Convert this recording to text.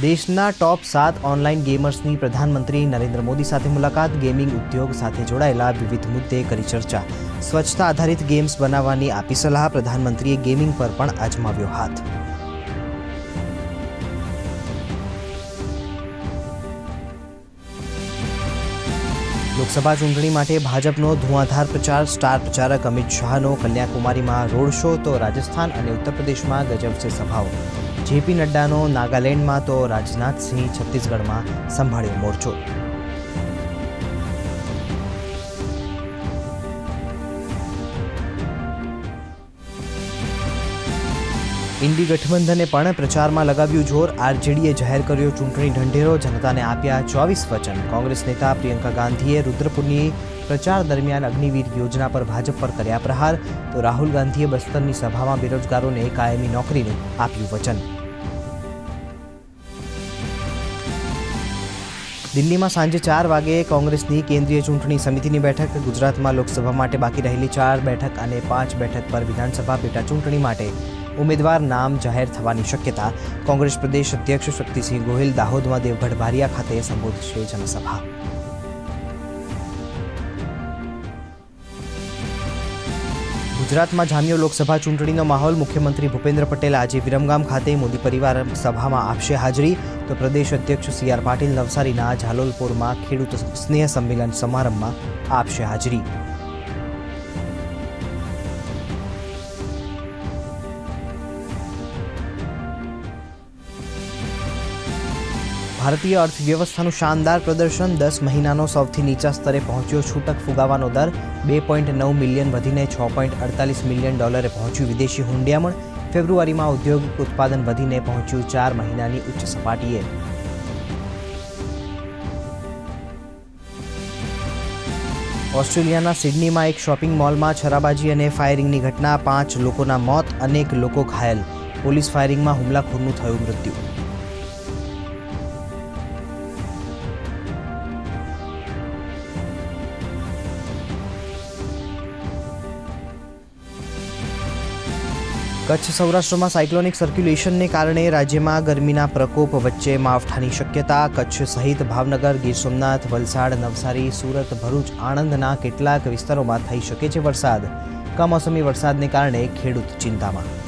દેશના ટોપ સાત ઓનલાઈન ગેમર્સની પ્રધાનમંત્રી નરેન્દ્ર મોદી સાથે મુલાકાત. ગેમિંગ ઉદ્યોગ સાથે જોડાયેલા વિવિધ મુદ્દે કરી ચર્ચા. સ્વચ્છતા આધારિત ગેમ્સ બનાવવાની આપી સલાહ પ્રધાનમંત્રીએ ગેમિંગ પર પણ અજમાવ્યો હાથ. લોકસભા ચૂંટણી માટે ભાજપનો ધુઆંધાર પ્રચાર. સ્ટાર પ્રચારક અમિત શાહનો કન્યાકુમારીમાં રોડ શો, તો રાજસ્થાન અને ઉત્તર પ્રદેશમાં ગજબ છે સભાઓ. જેપી નડ્ડાનો નાગાલેન્ડમાં તો રાજનાથસિંહ છત્તીસગઢમાં સંભાળ્યો મોરચો. ઇન્ડી ગઠબંધને પણ પ્રચારમાં લગાવ્યું જોર, આરજેડીએ જાહેર કર્યો ચૂંટણી ઢંઢેરો, જનતાને આપ્યા ચોવીસ વચન. કોંગ્રેસ નેતા પ્રિયંકા ગાંધીએ રુદ્રપુરની પ્રચાર દરમિયાન અગ્નિવીર યોજના પર ભાજપ પર કર્યા પ્રહાર, તો રાહુલ ગાંધીએ બસ્તરની સભામાં બેરોજગારોને કાયમી નોકરીનું આપ્યું વચન. દિલ્હીમાં સાંજે ચાર વાગે કોંગ્રેસની કેન્દ્રીય ચૂંટણી સમિતિની બેઠક, ગુજરાતમાં લોકસભા માટે બાકી રહેલી ચાર બેઠક અને પાંચ બેઠક પર વિધાનસભા પેટા ચૂંટણી માટે ઉમેદવાર નામ જાહેર થવાની શક્યતા કોંગ્રેસ પ્રદેશ અધ્યક્ષ શક્તિસિંહ ગોહિલ દાહોદમાં દેવગઢ બારિયા ખાતે સંબોધશે જનસભા. ગુજરાતમાં જામ્યો લોકસભા ચૂંટણીનો માહોલ મુખ્યમંત્રી ભૂપેન્દ્ર પટેલ આજે વિરમગામ ખાતે મોદી પરિવાર સભામાં આપશે હાજરી. તો પ્રદેશ અધ્યક્ષ સી આર પાટીલ નવસારીના ઝાલોલપુરમાં ખેડૂત સ્નેહ સંમેલન સમારંભમાં આપશે હાજરી. ભારતીય અર્થવ્યવસ્થાનું શાનદાર પ્રદર્શન દસ મહિનાનો સૌથી નીચા સ્તરે પહોંચ્યો. છૂટક ફુગાવાનો દર બે પોઈન્ટ નવ મિલિયન વધીને છ પોઈન્ટ અડતાલીસ મિલિયન ડોલરે પહોંચ્યું. વિદેશી હુંડિયામણ ફેબ્રુઆરીમાં ઔદ્યોગિક ઉત્પાદન વધીને પહોંચ્યું ચાર મહિનાની ઉચ્ચ સપાટીએ. ઓસ્ટ્રેલિયાના સિડનીમાં એક શોપિંગ મોલમાં છરાબાજી અને ફાયરિંગની ઘટના, પાંચ લોકોના મોત, અનેક લોકો ઘાયલ. પોલીસ ફાયરિંગમાં હુમલાખોરનું થયું મૃત્યુ. કચ્છ સૌરાષ્ટ્રમાં સાયક્લોનિક સર્ક્યુલેશનને કારણે રાજ્યમાં ગરમીના પ્રકોપ વચ્ચે માવઠાની શક્યતા, કચ્છ સહિત ભાવનગર, ગીર સોમનાથ, વલસાડ, નવસારી, સુરત, ભરૂચ, આણંદના કેટલાક વિસ્તારોમાં થઈ શકે છે વરસાદ. કમોસમી વરસાદને કારણે ખેડૂત ચિંતામાં.